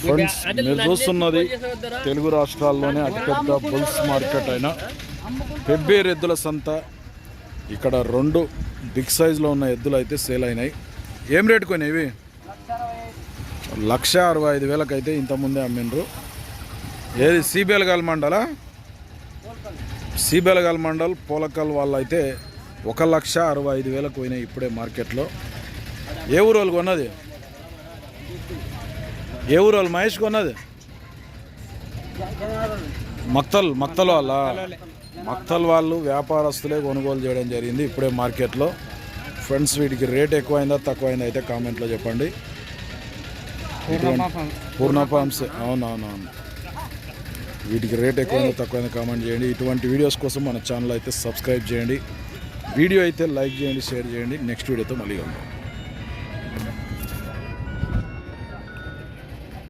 Friends మీరు చూస్తున్నది తెలుగు రాష్ట్రాల్లోనే అతిపెద్ద బుల్స్ మార్కెట్ అయిన పెబ్బేరు ఎద్దుల సంత. ఇక్కడ రెండు బిగ్ సైజులో ఉన్న ఎద్దులు అయితే సేల్ అయినాయి. ఏం రేటు కొనేవి? లక్ష అరవై ఐదు వేలకైతే ఇంతకుముందే అమ్మిండ్రు. ఏది? సిబిఎల్గాల్ మండలా? సిబిఎల్గాల్ మండల్ పోలకల్ వాళ్ళు అయితే ఒక లక్ష అరవై ఐదు వేలకు పోయినాయి ఇప్పుడే మార్కెట్లో. ఏ ఊరు వాళ్ళు కొన్నది? ఏ ఊరు వాళ్ళు మహేష్ కొన్నది? మక్తల్ మక్తల్ వాళ్ళ. మక్తల్ వాళ్ళు వ్యాపారస్తులే కొనుగోలు చేయడం జరిగింది ఇప్పుడే మార్కెట్లో. ఫ్రెండ్స్ వీటికి రేట్ ఎక్కువైందా తక్కువైందా అయితే కామెంట్లో చెప్పండి. పూర్ణపాంస్ అవునవునవును. వీటికి రేట్ ఎక్కువైందా తక్కువైందా కామెంట్ చేయండి. ఇటువంటి వీడియోస్ కోసం మన ఛానల్ అయితే సబ్స్క్రైబ్ చేయండి. వీడియో అయితే లైక్ చేయండి షేర్ చేయండి. నెక్స్ట్ వీడియోతో మళ్ళీ ఉందాం